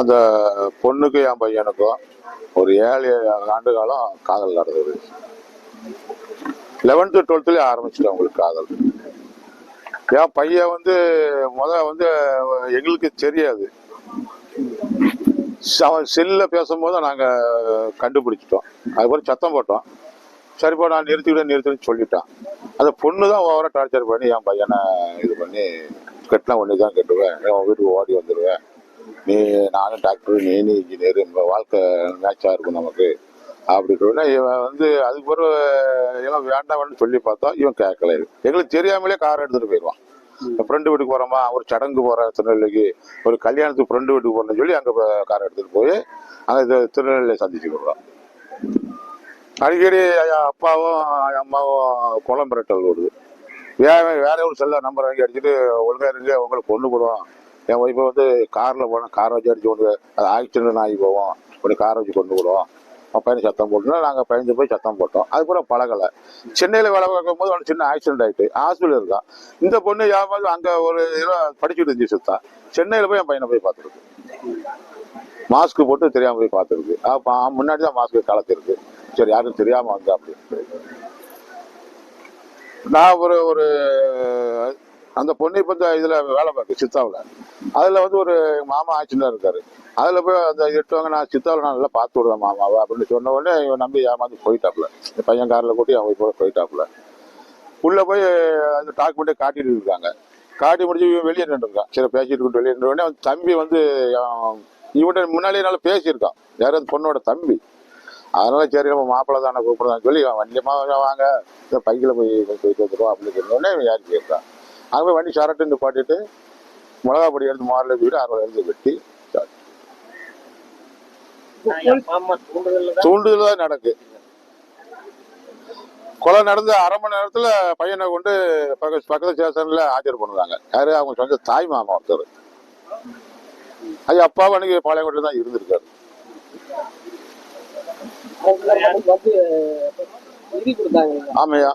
அந்த பொண்ணுக்கு என் பையனுக்கும் ஒரு ஏழு ஆண்டு காலம் காதல் நடந்தது. லெவன்த்து டுவெல்த்துலேயே ஆரம்பிச்சிட்டேன் உங்களுக்கு காதல். என் பையன் வந்து முத வந்து எங்களுக்கு தெரியாது. அவன் செல்லில் பேசும்போது நாங்கள் கண்டுபிடிச்சிட்டோம். அதுக்கப்புறம் சத்தம் போட்டோம். சரிப்பா நான் நிறுத்திவிட நிறுத்தின்னு சொல்லிட்டான். அந்த பொண்ணு தான் ஓவராக டார்ச்சர் பண்ணி என் பையனை இது பண்ணி கட்டினா ஒன்று தான் கட்டுவேன். என் வீட்டுக்கு ஓடி வந்துடுவேன் நீ நானும் டாக்டர் நீ நீ இன்ஜினியர் வாழ்க்கை மேட்சாக இருக்கும் நமக்கு. அப்படின்னா இவன் வந்து அதுக்கு பிறகு எல்லாம் வேண்டாம்னு சொல்லி பார்த்தோம் இவன் கேட்கல. எங்களுக்கு தெரியாமலே கார் எடுத்துட்டு போயிடுவான். ஃப்ரெண்டு வீட்டுக்கு போறோமா ஒரு சடங்கு போறேன் திருநெல்வேலிக்கு ஒரு கல்யாணத்துக்கு ஃப்ரெண்டு வீட்டுக்கு போறேன்னு சொல்லி அங்க கார் எடுத்துட்டு போய் அங்க திருநெல்வேலியை சந்திச்சு விடுறோம் அடிக்கடி ஐயா அப்பாவும் அம்மாவும் குளம் பிரட்டல் ஓடுது. வேற வேற ஒரு செல்ல நம்பர் வாங்கி அடிச்சுட்டு ஒழுங்கா இருங்க உங்களுக்கு கொண்டு போடுவோம் என் ஒய்ஃபை வந்து காரில் போனால் காரை வச்சு அடிச்சு கொண்டு அது ஆக்சிடென்ட் ஆகி போவோம். அப்படி காரை வச்சு கொண்டு விடுவோம். பையனை சத்தம் போட்டோம்னா நாங்கள் பயந்து போய் சத்தம் போட்டோம். அதுக்கப்புறம் பழகலை. சென்னையில் வேலை பார்க்கும் போது சின்ன ஆக்சிடென்ட் ஆகிட்டு ஹாஸ்பிட்டல் இருக்கான். இந்த பொண்ணு ஏமாந்து அங்கே ஒரு இதில் படிச்சுட்டு இருந்துச்சு சுத்தம் சென்னையில் போய் என் பையனை போய் பார்த்துருக்கு. மாஸ்க் போட்டு தெரியாமல் போய் பார்த்துருக்கு. அப்போ முன்னாடி தான் மாஸ்க் கலத்திருக்கு. சரி யாருக்கும் தெரியாமல் வந்தா அப்படின்னு. நான் ஒரு ஒரு அந்த பொண்ணு இப்போ இந்த இதில் வேலை பார்க்கு சித்தாவில். அதில் வந்து ஒரு மாமா ஆச்சுன்னு இருக்காரு. அதில் போய் அந்த எட்டுவாங்க நான் சித்தாவில் நான் நல்லா பார்த்து விடுவேன் மாமாவை அப்படின்னு சொன்ன உடனே இவன் நம்பி ஏமாந்து போயிட்டாப்புல. இந்த பையன் காரில் கூட்டி அவன் போய் போயிட்டாப்புல. உள்ளே போய் அந்த டாக்குமெண்ட்டை காட்டிட்டு இருக்காங்க. காட்டி முடிஞ்சு இவன் வெளியே நின்றுருக்கான் சரி பேசிட்டு கொண்டு வெளியே நின்ற உடனே அவன் தம்பி வந்து அவன் இவன்கிட்ட முன்னாடியே நல்லா பேசியிருக்கான். யாரும் அந்த பொண்ணோட தம்பி. அதனால சரி நம்ம மாப்பிள்ளை தானே கூப்பிடுறான்னு சொல்லி அவன் வண்டியமா வாங்க. இந்த பைக்கில் போய் போயிட்டு வந்துடுவோம் அப்படின்னு சொன்னோடனே இவன் கேட்கான் அங்கே போய் வண்டி சரட்டு நிப்பாட்டிட்டு மிளகா பொடி எடுத்து மாரில் வீடு அறுபது எடுத்து வெட்டி அப்பா தூண்டுதல் தான் நடக்கு. கொலை நடந்த அரை மணி நேரத்துல பையனை கொண்டு பக்க பக்கத்து ஸ்டேஷன்ல ஆஜர் பண்ணுவாங்க யாரு? அவங்க சொந்த தாய் மாமா ஒருத்தர். அது அப்பாவும் அன்னைக்கு பாளையங்கோட்டில் தான் இருந்திருக்காரு. ஆமையா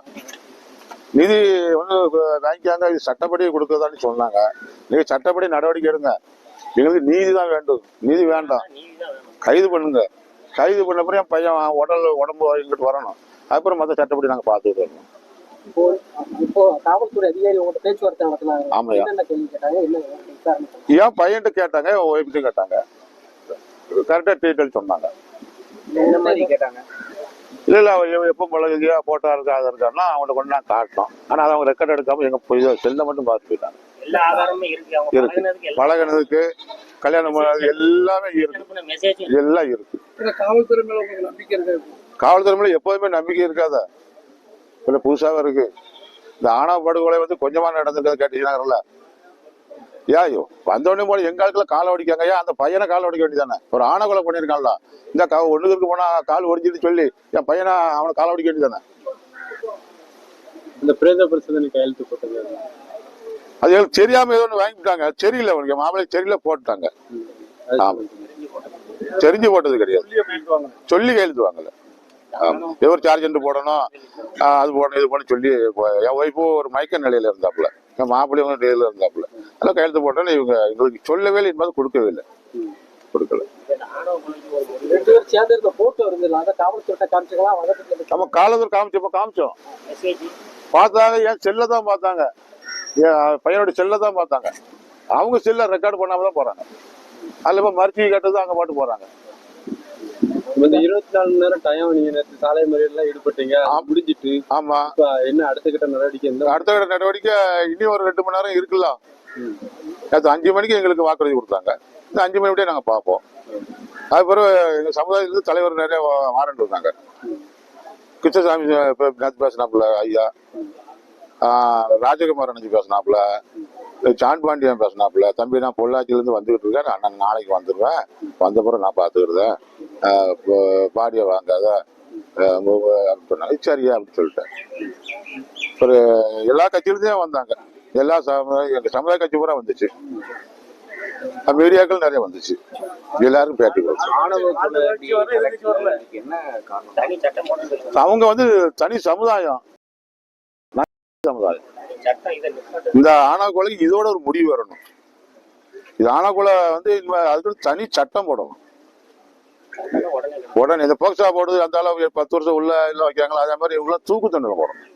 நிதி வந்து வாங்கிக்காங்க இது சட்டப்படி கொடுக்கறதான்னு சொன்னாங்க. நீங்க சட்டப்படி நடவடிக்கை எடுங்க. எங்களுக்கு நீதி தான் வேண்டும். நீதி வேண்டாம். கைது பண்ணுங்க. கைது பண்ண பிறகு என் பையன் உடல் உடம்பு இங்கிட்டு வரணும். அப்புறம் மற்ற சட்டப்படி நாங்கள் பார்த்துட்டு பண்ணாங்க? என் பையன்ட்டு கேட்டாங்க என் ஒய்ஃப்ட்டு கேட்டாங்க. கரெக்டாக டீட்டெயில் சொன்னாங்க. இல்லை இல்லை அவன் எப்போ பழகுதியா போட்டா இருக்கா அது இருக்கான்னா அவனை கொண்டு நான் காட்டினோம் ஆனால் அதை அவங்க ரெக்கார்ட் எடுக்காம எங்க போய் செல்லை மட்டும் பார்த்து போயிட்டாங்க எல்லா ஆதாரமும் இருக்கு. பழகுனதுக்கு கல்யாணம் பண்ணது எல்லாமே இருக்கு. எல்லாம் இருக்கு. காவல்துறை மேல எப்போதுமே நம்பிக்கை இருக்காத. இல்லை புதுசாக இருக்கு. இந்த ஆணவ படுகொலை வந்து கொஞ்சமா நடந்துருக்கிறது கேட்டீங்கன்னாங்கல்ல. ஏன் ஐயோ. வந்தோடனே போல எங்க ஆட்களை காலை ஒடிக்காங்க ஏன் அந்த பையனை காலை ஒடிக்க வேண்டியதானே? ஒரு ஆணை கொலை பண்ணியிருக்கான்ல. இந்த கா ஒண்ணுக்கு போனா கால் ஒடிச்சிட்டு சொல்லி என் பையனை அவனை காலை ஒடிக்க வேண்டியதானே? இந்த பிரேத பரிசோதனை கையெழுத்து போட்டது அது எனக்கு தெரியாம ஏதோ ஒன்று வாங்கிட்டாங்க சரியில்லை அவனுக்கு மாப்பிள்ளை சரியில்லை போட்டுட்டாங்க. ஆமா. தெரிஞ்சு போட்டது கிடையாது. சொல்லி கையெழுத்து வாங்கல ஒரு சார்ஜென்ட் போடணும். அது போடணும் இது போடணும் சொல்லி என் ஒய்ஃபும் ஒரு மயக்க நிலையில இருந்தாப்புல. மாப்பிள்ளையும் ஒரு நிலையில இருந்தாப்புல. அதெல்லாம் கையெழுத்து போட்டோன்னு இவங்க எங்களுக்கு சொல்லவே இல்லை என்பது கொடுக்கவே இல்லை. கொடுக்கல. நம்ம காலத்தூர் காமிச்சப்ப காமிச்சோம். பார்த்தாங்க என் செல்லை தான் பார்த்தாங்க. என் பையனோட செல்லை தான் பார்த்தாங்க. அவங்க செல்லை ரெக்கார்ட் பண்ணாம தான் போறாங்க. அதுல இப்ப மறுச்சி கேட்டது அங்க பாட்டு போறாங்க இந்த இருபத்தி நாலு மணி நேரம் டைம் நீங்க நேற்று சாலை மறியல்லாம் ஈடுபட்டீங்க. முடிஞ்சிட்டு. ஆமா. இப்ப என்ன அடுத்த கட்ட நடவடிக்கை? அடுத்த கட்ட நடவடிக்கை இனி ஒரு ரெண்டு மணி நேரம் இருக்குல்ல நேற்று அஞ்சு மணிக்கு எங்களுக்கு வாக்குறுதி கொடுத்தாங்க. இந்த அஞ்சு மணி விட்டே நாங்க பார்ப்போம். அது பிறகு எங்க சமுதாயத்துக்கு தலைவர் நிறைய வாரண்ட் இருந்தாங்க கிருஷ்ணசாமி நேற்று பேசினாப்புல ஐயா. ராஜகுமார் அணைஞ்சு பேசினாப்புல. ஜான் பாண்டியன் பேசினாப்புல. தம்பி நான் பொள்ளாச்சியிலேருந்து வந்துகிட்டு இருக்கேன். அண்ணன் நாளைக்கு வந்துடுவேன் வந்த பிறகு நான் பார்த்துக்கிடுதேன் பாடியை வாங்காத ஆஹ் அப்படின்னு சொன்னாங்க. சரியா அப்படின்னு சொல்லிட்டேன் ஒரு எல்லா கட்சியிலிருந்தே வந்தாங்க. எல்லா சமுதாய எங்க சமுதாய கட்சி பூரா வந்துச்சு. மீடியாக்கள் நிறைய வந்துச்சு. எல்லாரும் பேட்டி கொடுத்து அவங்க வந்து தனி சமுதாயம். சமுதாயம். இந்த ஆணவ கொலைக்கு இதோட ஒரு முடிவு வரணும். இது ஆனக்குள்ள வந்து அதுக்கு தனி சட்டம் போடணும். உடனே இந்த போக்சா போடுறது அந்த அளவு பத்து வருஷம் உள்ள இல்லை வைக்கிறாங்களா? அதே மாதிரி இவங்களாம் தூக்கு தண்டனை போடணும்.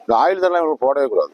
இந்த ஆயுள் தண்டனை இவங்களுக்கு போடவே கூடாது.